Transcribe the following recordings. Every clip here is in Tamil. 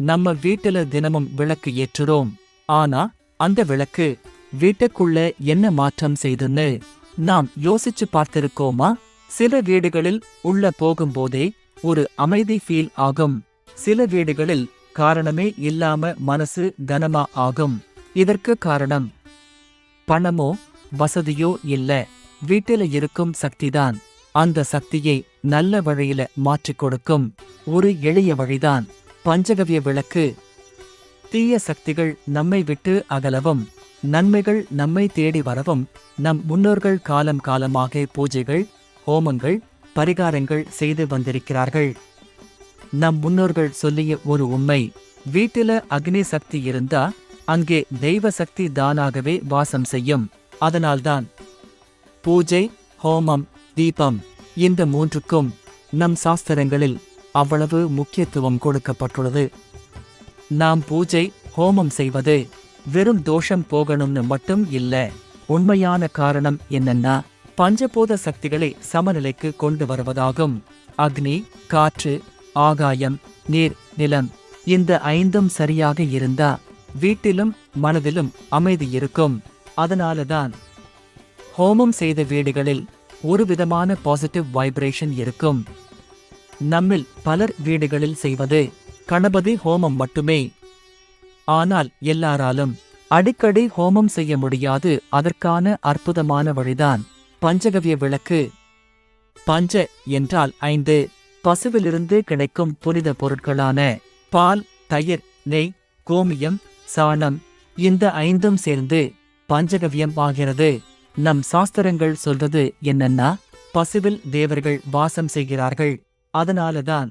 நம்ம வீட்டுல தினமும் விளக்கு ஏற்றுறோம். ஆனா அந்த விளக்கு வீட்டுக்குள்ள என்ன மாற்றம் செய்துன்னு நாம் யோசிச்சு பார்த்திருக்கோமா? சில வீடுகளில் உள்ள போகும்போதே ஒரு அமைதி ஃபீல் ஆகும். சில வீடுகளில் காரணமே இல்லாம மனசு கனமா ஆகும். இதற்கு காரணம் பணமோ வசதியோ இல்ல. வீட்டில இருக்கும் சக்திதான். அந்த சக்தியை நல்ல வழியில மாற்றிக் கொடுக்கும். ஒரு எளிய வழிதான். பஞ்சகவிய விளக்கு. தீய சக்திகள் நம்மை விட்டு அகலவும் நன்மைகள் நம்மை தேடி வரவும் நம் முன்னோர்கள் காலம் காலமாக பூஜைகள் ஹோமங்கள் பரிகாரங்கள் செய்து வந்திருக்கிறார்கள். நம் முன்னோர்கள் சொல்லிய ஒரு உண்மை வீட்டில அக்னி சக்தி இருந்தா அங்கே தெய்வ சக்தி தானாகவே வாசம் செய்யும். அதனால்தான் பூஜை ஹோமம் தீபம் இந்த மூன்றுக்கும் நம் சாஸ்திரங்களில் அவ்வளவு முக்கியத்துவம் கொடுக்கப்பட்டுள்ளது. நாம் பூஜை ஹோமம் செய்வது வெறும் தோஷம் போகணும்னு மட்டும் இல்ல. உண்மையான காரணம் என்னன்னா பஞ்சபூத சக்திகளை சமநிலைக்கு கொண்டு வருவதாகும். அக்னி காற்று ஆகாயம் நீர் நிலம் இந்த ஐந்தும் சரியாக இருந்தா வீட்டிலும் மனதிலும் அமைதி இருக்கும். அதனாலதான் ஹோமம் செய்த வீடுகளில் ஒரு விதமான பாசிட்டிவ் வைப்ரேஷன் இருக்கும். நம்மில் பலர் வீடுகளில் செய்வது கணபதி ஹோமம் மட்டுமே. ஆனால் எல்லாராலும் அடிக்கடி ஹோமம் செய்ய முடியாது அதற்கான அற்புதமான வழிதான். பஞ்சகவிய விளக்கு. பஞ்ச என்றால் ஐந்து. பசுவிலிருந்து கிடைக்கும் புனித பொருட்களான பால் தயிர் நெய் கோமியம் சாணம் இந்த ஐந்தும் சேர்ந்து பஞ்சகவியம் ஆகிறது. நம் சாஸ்திரங்கள் சொல்றது என்னன்னா பசுவில் தேவர்கள் வாசம் செய்கிறார்கள். அதனாலதான்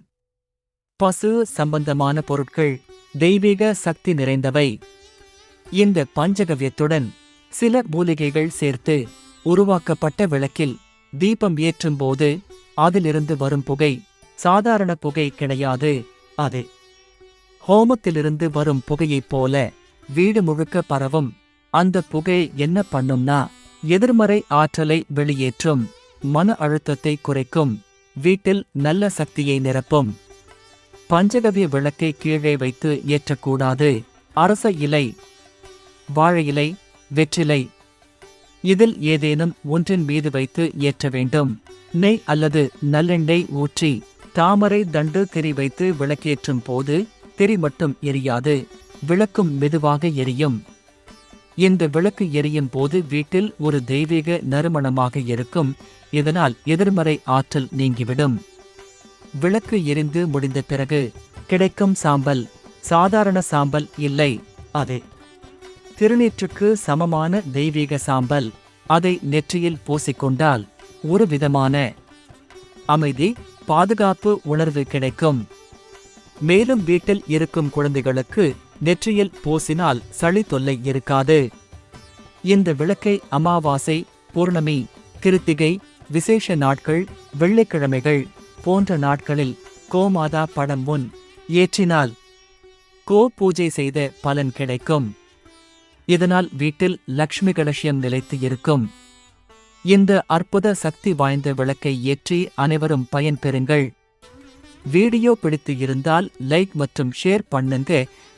பசு சம்பந்தமான பொருட்கள் தெய்வீக சக்தி நிறைந்தவை. இந்த பஞ்சகவியத்துடன் சில மூலிகைகள் சேர்த்து உருவாக்கப்பட்ட விளக்கில் தீபம் ஏற்றும்போது அதிலிருந்து வரும் புகை சாதாரண புகை கிடையாது அது ஹோமத்திலிருந்து வரும் புகையைப் போல வீடு முழுக்க பரவும். அந்த புகை என்ன பண்ணும்னா எதிர்மறை ஆற்றலை வெளியேற்றும் மன அழுத்தத்தை குறைக்கும். வீட்டில் நல்ல சக்தியை நிரப்பும். பஞ்சகவிய விளக்கை கீழே வைத்து ஏற்றக்கூடாது. அரச இலை வாழை இலை வெற்றிலை. இதில் ஏதேனும் ஒன்றின் மீது வைத்து ஏற்ற வேண்டும். நெய் அல்லது நல்லெண்ணெய் ஊற்றி தாமரை தண்டு திரி வைத்து விளக்கேற்றும் போது திரி மட்டும் எரியாது. விளக்கும் மெதுவாக எரியும். இந்த விளக்கு எரியும் போது வீட்டில் ஒரு தெய்வீக நறுமணமாக இருக்கும். இதனால் எதிர்மறை ஆற்றல் நீங்கிவிடும். விளக்கு எரிந்து முடிந்த பிறகு கிடைக்கும் சாம்பல் சாதாரண சாம்பல் இல்லை அது திருநீற்றுக்கு சமமான தெய்வீக சாம்பல் அதை நெற்றியில் பூசிக்கொண்டால் ஒரு விதமான அமைதி பாதுகாப்பு உணர்வு கிடைக்கும். மேலும் வீட்டில் இருக்கும் குழந்தைகளுக்கு நெற்றியில் பூசினால் சளி தொல்லை இருக்காது. இந்த விளக்கை அமாவாசை பூர்ணமி கிருத்திகை விசேஷ நாட்கள் வெள்ளிக்கிழமைகள் போன்ற நாட்களில் கோமாதா படம் முன் ஏற்றினால் கோ பூஜை செய்த பலன் கிடைக்கும். இதனால் வீட்டில் லக்ஷ்மி கலட்சியம் நிலைத்து இருக்கும். இந்த அற்புத சக்தி வாய்ந்த விளக்கை ஏற்றி அனைவரும் பயன் பெறுங்கள் வீடியோ பிடித்து இருந்தால் லைக் மற்றும் ஷேர் பண்ணுங்க.